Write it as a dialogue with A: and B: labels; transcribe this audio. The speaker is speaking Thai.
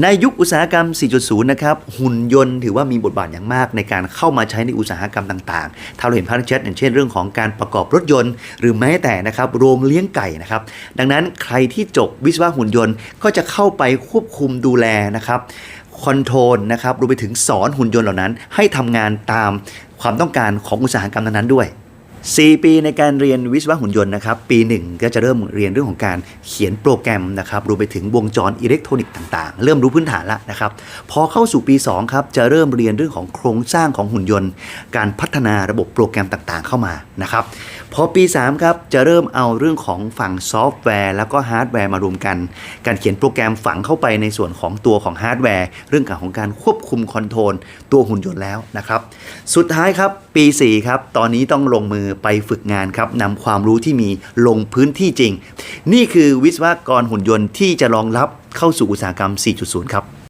A: ในยุคอุตสาหกรรม 4.0 นะครับ หุ่นยนต์ถือว่ามีบทบาทอย่างมากในการเข้ามาใช้ในอุตสาหกรรมต่างๆ ถ้าเราเห็นภาพชัดอย่างเช่นเรื่องของการประกอบรถยนต์ หรือแม้แต่นะครับโรงเลี้ยงไก่นะครับ ดังนั้นใครที่จบวิศวะหุ่นยนต์ก็จะเข้าไปควบคุมดูแลนะครับคอนโทรลนะครับรวมไปถึงสอนหุ่นยนต์เหล่านั้น ให้ทำงานตามความต้องการของอุตสาหกรรมนั้นๆด้วย 4 ปีในการเรียนวิศวะหุ่นยนต์นะครับ ปี 1 ก็จะเริ่มเรียนเรื่องของการเขียนโปรแกรมนะครับรวมไปถึงวงจรอิเล็กทรอนิกส์ต่างๆ เริ่มรู้พื้นฐานแล้วนะครับ พอเข้าสู่ปี2ครับจะเริ่มเรียนเรื่องของโครงสร้างของหุ่นยนต์ การพัฒนาระบบโปรแกรมต่างๆ เข้ามานะครับพอปี3ครับจะเริ่มเอาเรื่องของฝั่งซอฟต์แวร์ แล้วก็ฮาร์ดแวร์มารวมกัน การเขียนโปรแกรมฝังเข้าไปในส่วนของตัวของฮาร์ดแวร์เรื่องของการควบคุมคอนโทรลตัวหุ่นยนต์แล้วนะครับสุดท้ายครับปี 4 ครับ ตอนนี้ต้องลงมือไปฝึกงานครับนำความรู้ที่มีลงพื้นที่จริง นี่คือวิศวกรหุ่นยนต์ที่จะรองรับเข้าสู่อุตสาหกรรม 4.0 ครับ